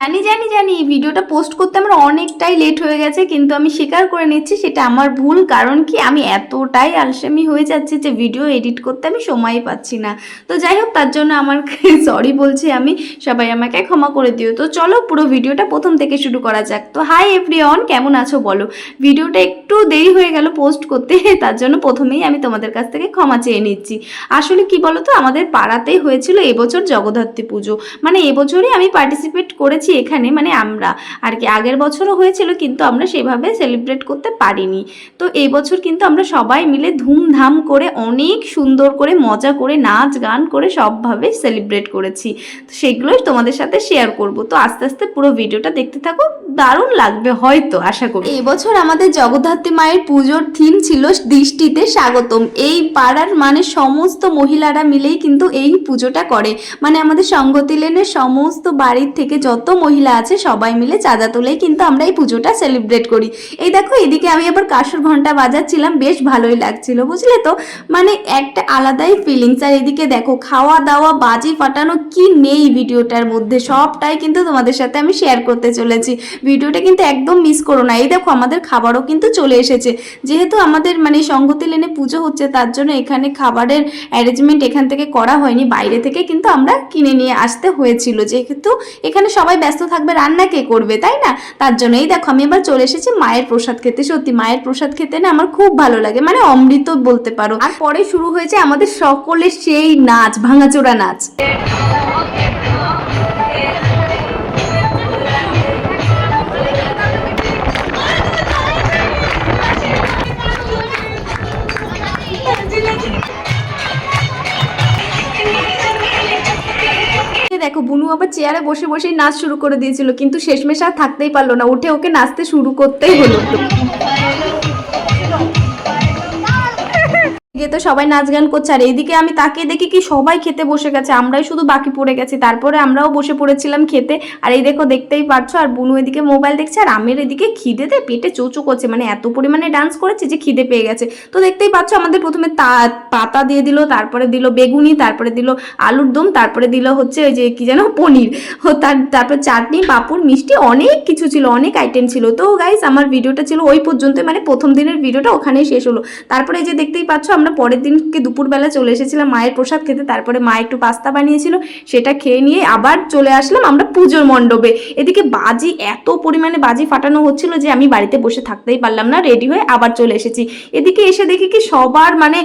জানি জানি জানি ভিডিওটা পোস্ট করতে আমার অনেকটাই লেট হয়ে গেছে, কিন্তু আমি স্বীকার করে নিচ্ছি সেটা আমার ভুল, কারণ কি আমি এতটাই আলসেমি হয়ে যাচ্ছি যে ভিডিও এডিট করতে আমি সময়ই পাচ্ছি না। তো যাই হোক, তার জন্য আমার সরি বলছি আমি, সবাই আমাকে ক্ষমা করে দিও। তো চলো, পুরো ভিডিওটা প্রথম থেকে শুরু করা যাক। তো হাই এভরিওয়ান কেমন আছো বলো? ভিডিওটা একটু দেরি হয়ে গেল পোস্ট করতে, তার জন্য প্রথমেই আমি তোমাদের কাছ থেকে ক্ষমা চেয়ে নিচ্ছি। আসলে কি বলো তো আমাদের পাড়াতেই হয়েছিল এবছর জগদ্ধাত্রী পুজো। মানে এবছরই আমি পার্টিসিপেট করেছি এখানে মানে আমরা। আর কি, আগের বছরও হয়েছিল, কিন্তু আমরা সেভাবে সেলিব্রেট করতে পারিনি। তো এই বছর কিন্তু আমরা সবাই মিলে ধুমধাম করে, অনেক সুন্দর করে মজা করে, নাচ গান করে সবভাবে সেলিব্রেট করেছি। তো সেগুলোই তোমাদের সাথে শেয়ার করব। তো আস্তে আস্তে পুরো ভিডিওটা দেখতে থাকো, দারুণ লাগবে হয়তো, আশা করি। এবছর আমাদের জগদ্ধাত্রী মায়ের পুজোর থিম ছিল দৃষ্টিতে স্বাগতম। এই পাড়ার মানে সমস্ত মহিলারা মিলেই কিন্তু এই পুজোটা করে। মানে আমাদের সংগতি লেনের সমস্ত বাড়ির থেকে যত মহিলা আছে, সবাই মিলে চাঁদা তুলেই কিন্তু আমরা এই পুজোটা সেলিব্রেট করি। এই দেখো, এদিকে আমি আবার কাশুর ঘণ্টা বাজাচ্ছিলাম, বেশ ভালোই লাগছিল, বুঝলে তো? মানে একটা আলাদাই ফিলিংস আর এদিকে দেখো খাওয়া দাওয়া বাজি ফাটানো, কি নেই ভিডিওটার মধ্যে, সবটাই কিন্তু তোমাদের সাথে আমি শেয়ার করতে চলেছি। ভিডিওটা কিন্তু একদম মিস করো না। এই দেখো, আমাদের খাবারও কিন্তু চলে এসেছে। যেহেতু আমাদের মানে সংগতি লেনে পুজো হচ্ছে, তার জন্য এখানে খাবারের অ্যারেঞ্জমেন্ট এখান থেকে করা হয়নি। বাইরে থেকে কিন্তু আমরা কিনে নিয়ে আসতে হয়েছিল, যেহেতু এখানে সবাই ব্যস্ত থাকবে, রান্না কে করবে, তাই না? তার জন্যই দেখো, আমি এবার চলে এসেছি মায়ের প্রসাদ খেতে। সত্যি, মায়ের প্রসাদ খেতে না আমার খুব ভালো লাগে। মানে অমৃত বলতে পারো। আর পরে শুরু হয়েছে আমাদের সকলের সেই নাচ, ভাঙাচোরা নাচ। দেখো, বুনু আবার চেয়ারে বসে বসেই নাচ শুরু করে দিয়েছিল, কিন্তু শেষমেশ আর থাকতেই পারল না। উঠে ওকে নাচতে শুরু করতেই হলো। এদিকে তো সবাই নাচ গান করছে, আর এইদিকে আমি তাকিয়ে দেখি কি সবাই খেতে বসে গেছে, আমরাই শুধু বাকি পড়ে গেছি। তারপরে আমরাও বসে পড়েছিলাম খেতে। আর এই দেখো, দেখতেই পারছ আর বুনু এদিকে মোবাইল দেখছে, আর আমের এদিকে খিদেতে পেটে চোচো করছে মানে এত পরিমাণে ডান্স করেছে যে খিদে পেয়ে গেছে। তো দেখতেই পাচ্ছ, আমাদের প্রথমে তা, পাতা দিয়ে দিল, তারপরে দিল বেগুনি, তারপরে দিল আলুর দম, তারপরে দিল হচ্ছে ওই যে কি যেন পনির। তার, তারপর চাটনি, পাঁপড়, মিষ্টি, অনেক কিছু ছিল, অনেক আইটেম ছিল। তো গাইস আমার ভিডিওটা ছিল ওই পর্যন্ত মানে প্রথম দিনের ভিডিওটা ওখানেই শেষ হলো। তারপরে এই যে দেখতেই পাচ্ছ, আমরা পরের দিনকে দুপুরবেলা চলে এসেছিলাম মায়ের প্রসাদ খেতে, তারপরে মা একটু পাস্তা বানিয়েছিল, সেটা খেয়ে নিয়ে আবার চলে আসলাম আমরা পুজোর মণ্ডপে। এদিকে বাজি, এত পরিমাণে বাজি ফাটানো হচ্ছিল যে আমি বাড়িতে বসে থাকতেই পারলাম না রেডি হয়ে আবার চলে এসেছি। এদিকে এসে দেখি কি সবার মানে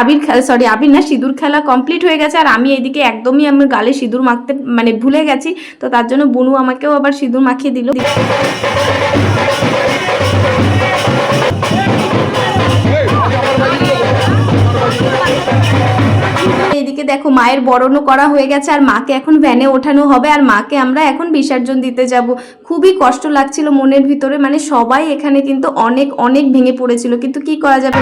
আবির খেলা সরি আবির না, সিঁদুর খেলা কমপ্লিট হয়ে গেছে, আর আমি এদিকে একদমই আমার গালে সিঁদুর মাখতে মানে ভুলে গেছি, তো তার জন্য বুনু আমাকেও আবার সিঁদুর মাখিয়ে দিল। দেখো, মায়ের বরণও করা হয়ে গেছে আর মাকে এখন ভ্যানে ওঠানো হবে আর মাকে আমরা এখন বিসর্জন দিতে যাব। খুবই কষ্ট লাগছিল মনের ভিতরে মানে সবাই এখানে কিন্তু অনেক অনেক ভেঙে পড়েছিল। কিন্তু কি করা যাবে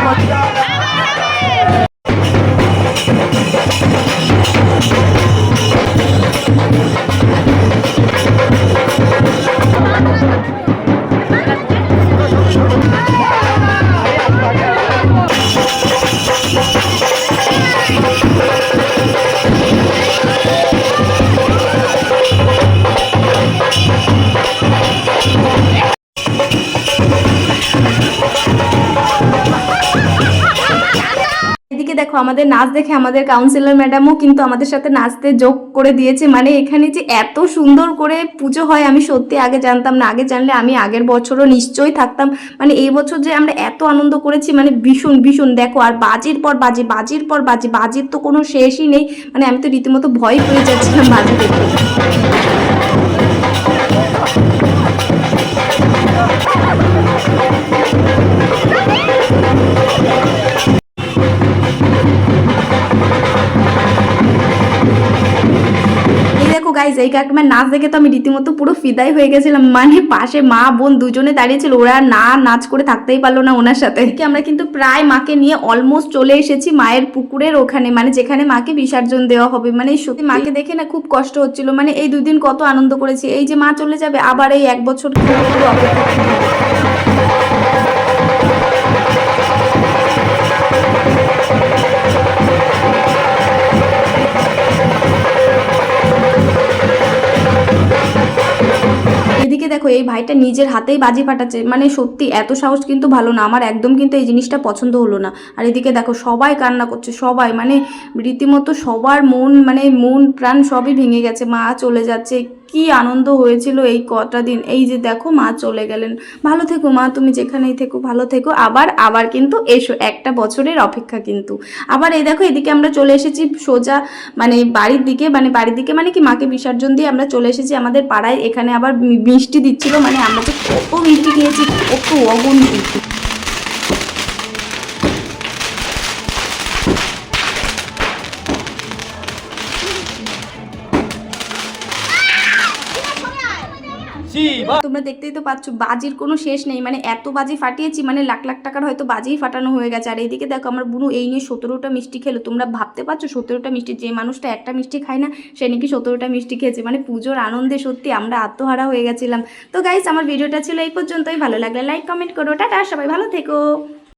আমাদের নাচ দেখে আমাদের কাউন্সিলর ম্যাডামও কিন্তু আমাদের সাথে নাচতে যোগ করে দিয়েছে। মানে এখানে যে এত সুন্দর করে পুজো হয়, আমি সত্যি আগে জানতাম না। আগে জানলে আমি আগের বছরও নিশ্চয়ই থাকতাম। মানে এই বছর যে আমরা এত আনন্দ করেছি মানে ভীষণ ভীষণ। দেখো, আর বাজির পর বাজি, বাজির পর বাজি, বাজির তো কোনো শেষই নেই। মানে আমি তো রীতিমতো ভয় পেয়ে যাচ্ছিলাম বাজি দেখে গাইজ এই কাকিমার নাচ দেখে তো আমি রীতিমতো পুরো ফিদাই হয়ে গেছিলাম। মানে পাশে মা, বোন দুজনে দাঁড়িয়েছিল, ওরা না নাচ করে থাকতেই পারল না ওনার সাথে। কি আমরা কিন্তু প্রায় মাকে নিয়ে অলমোস্ট চলে এসেছি মায়ের পুকুরের ওখানে মানে যেখানে মাকে বিসর্জন দেওয়া হবে। মানে সত্যি মাকে দেখে না খুব কষ্ট হচ্ছিল। মানে এই দুদিন কত আনন্দ করেছি। এই যে মা চলে যাবে, আবার এই এক বছর অপেক্ষা দেখো, এই ভাইটা নিজের হাতেই বাজি ফাটাচ্ছে। মানে সত্যি, এত সাহস কিন্তু ভালো না। আমার একদম কিন্তু এই জিনিসটা পছন্দ হলো না। আর এদিকে দেখো, সবাই কান্না করছে, সবাই। মানে রীতিমতো সবার মন মানে মন, প্রাণ সবই ভেঙে গেছে। মা চলে যাচ্ছে কি আনন্দ হয়েছিল এই কটা দিন? এই যে দেখো মা চলে গেলেন। ভালো থেকো মা, তুমি যেখানেই থেকো, ভালো থেকো। আবার আবার কিন্তু এসো, একটা বছরের অপেক্ষা কিন্তু। আবার এই দেখো, এদিকে আমরা চলে এসেছি সোজা মানে বাড়ির দিকে মানে বাড়ির দিকে মানে কি মাকে বিসর্জন দিয়ে আমরা চলে এসেছি আমাদের পাড়ায়। এখানে আবার মিষ্টি দিচ্ছিল মানে আমরা তো কত মিষ্টি খেয়েছি, কত অগুন্তি। তোমরা দেখতেই তো পাচ্ছ, বাজির কোনো শেষ নেই। মানে এত বাজি ফাটিয়েছি মানে লাখ লাখ টাকার হয়তো বাজিই ফাটানো হয়ে গেছে। আর এইদিকে দেখো আমার বুনু, এই নিয়ে সতেরোটা মিষ্টি খেলো। তোমরা ভাবতে পারছ সতেরোটা মিষ্টি, যে মানুষটা একটা মিষ্টি খায় না, সে নাকি সতেরোটা মিষ্টি খেয়েছে। মানে পুজোর আনন্দে সত্যি আমরা আত্মহারা হয়ে গেছিলাম। তো গাইস আমার ভিডিওটা ছিল এই পর্যন্তই। ভালো লাগলে লাইক কমেন্ট করো। টাটা, সবাই ভালো থেকো।